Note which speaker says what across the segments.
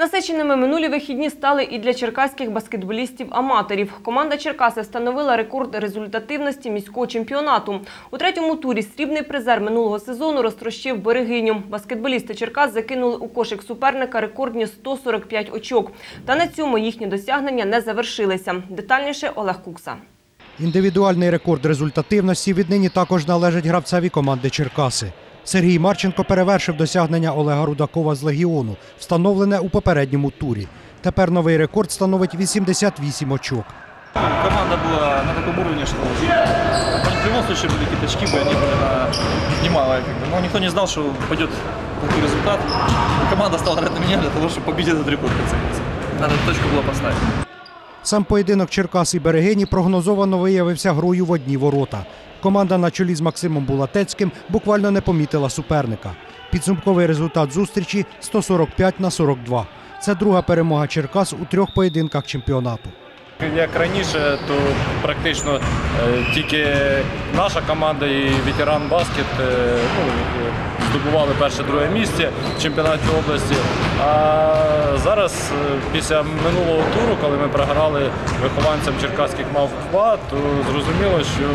Speaker 1: Насиченими минулі вихідні стали і для черкаських баскетболістів-аматорів. Команда Черкаси встановила рекорд результативності міського чемпіонату. У третьому турі срібний призер минулого сезону розтрощив берегиню. Баскетболісти Черкас закинули у кошик суперника рекордні 145 очок. Та на цьому їхні досягнення не завершилися. Детальніше Олег Кукса.
Speaker 2: Індивідуальний рекорд результативності віднині також належить гравцеві команди Черкаси. Сергій Марченко перевершив досягнення Олега Рудакова з легіону, встановлене у попередньому турі. Тепер новий рекорд становить 88 очок.
Speaker 3: Команда была на таком уровне, что в любом случае были какие-то очки, бы они были на немалые. как бы. Но никто не знал, что пойдет такой результат. Команда стала ради меня для того, чтобы победить этот рекорд. в конце концов. Надо эту точку было поставить.
Speaker 2: Сам поєдинок Черкас і Берегині прогнозовано виявився грою в одні ворота. Команда на чолі з Максимом Булатецьким буквально не помітила суперника. Підсумковий результат зустрічі 145 на 42. Це друга перемога Черкас у трьох поєдинках чемпіонату.
Speaker 4: Як раніше, то практично е, тільки наша команда і ветеран баскет е, ну, здобували перше-друге місце в чемпіонаті області. А зараз, е, після минулого туру, коли ми програли вихованцям черкаських мав 2, то зрозуміло, що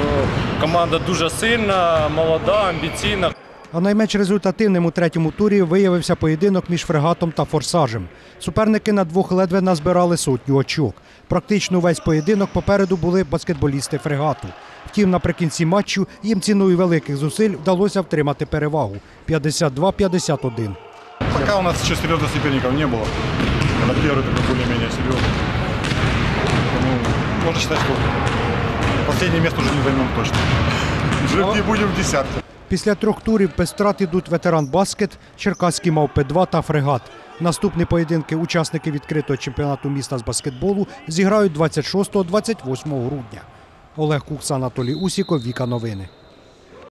Speaker 4: команда дуже сильна, молода, амбіційна.
Speaker 2: А найменш результативним у третьому турі виявився поєдинок між фрегатом та форсажем. Суперники на двох ледве назбирали сотню очок. Практично увесь поєдинок попереду були баскетболісти фрегату. Втім, наприкінці матчу їм ціною великих зусиль вдалося втримати перевагу 52-51.
Speaker 5: Пока у нас еще серьезных соперников не было. Это первый такой более-менее серьезный. Поэтому можно считать, что последнее место уже не займем точно. Жить не будем в десятке.
Speaker 2: Після трьох турів без втрат ідуть ветеран баскет, Черкаський мавпи 2 та фрегат. Наступні поєдинки учасники відкритого чемпіонату міста з баскетболу зіграють 26-28 грудня. Олег Кукса, Анатолій Усіков, Віка Новини.